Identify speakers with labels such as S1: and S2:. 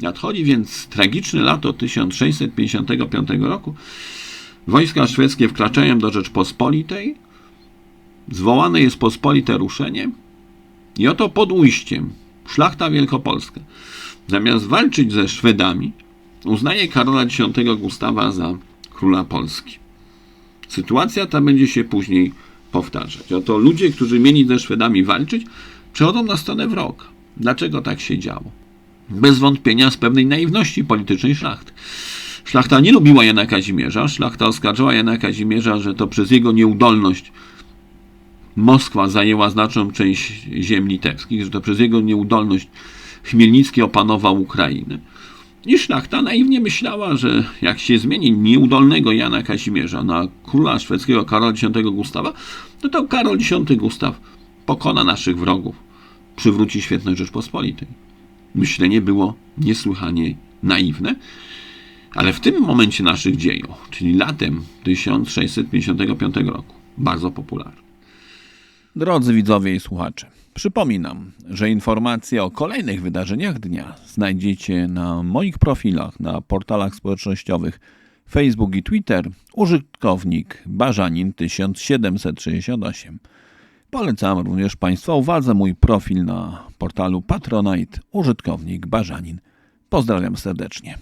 S1: Nadchodzi więc tragiczne lato 1655 roku. Wojska szwedzkie wkraczają do Rzeczpospolitej. Zwołane jest pospolite ruszenie. I oto pod ujściem szlachta wielkopolska, zamiast walczyć ze Szwedami, uznaje Karola X Gustawa za króla Polski. Sytuacja ta będzie się później powtarzać. Oto ludzie, którzy mieli ze Szwedami walczyć, przechodzą na stronę wroga. Dlaczego tak się działo? Bez wątpienia z pewnej naiwności politycznej szlachty. Szlachta nie lubiła Jana Kazimierza. Szlachta oskarżała Jana Kazimierza, że to przez jego nieudolność Moskwa zajęła znaczną część ziem litewskich, że to przez jego nieudolność Chmielnicki opanował Ukrainę. I szlachta naiwnie myślała, że jak się zmieni nieudolnego Jana Kazimierza na króla szwedzkiego Karola X Gustawa, no to Karol X Gustaw pokona naszych wrogów, przywróci świetność Rzeczpospolitej. Myślenie było niesłychanie naiwne, ale w tym momencie naszych dziejów, czyli latem 1655 roku, bardzo popularne.
S2: Drodzy widzowie i słuchacze, przypominam, że informacje o kolejnych wydarzeniach dnia znajdziecie na moich profilach na portalach społecznościowych Facebook i Twitter użytkownik Barzanin 1768. Polecam również Państwa uwadze mój profil na portalu Patronite użytkownik Barzanin. Pozdrawiam serdecznie.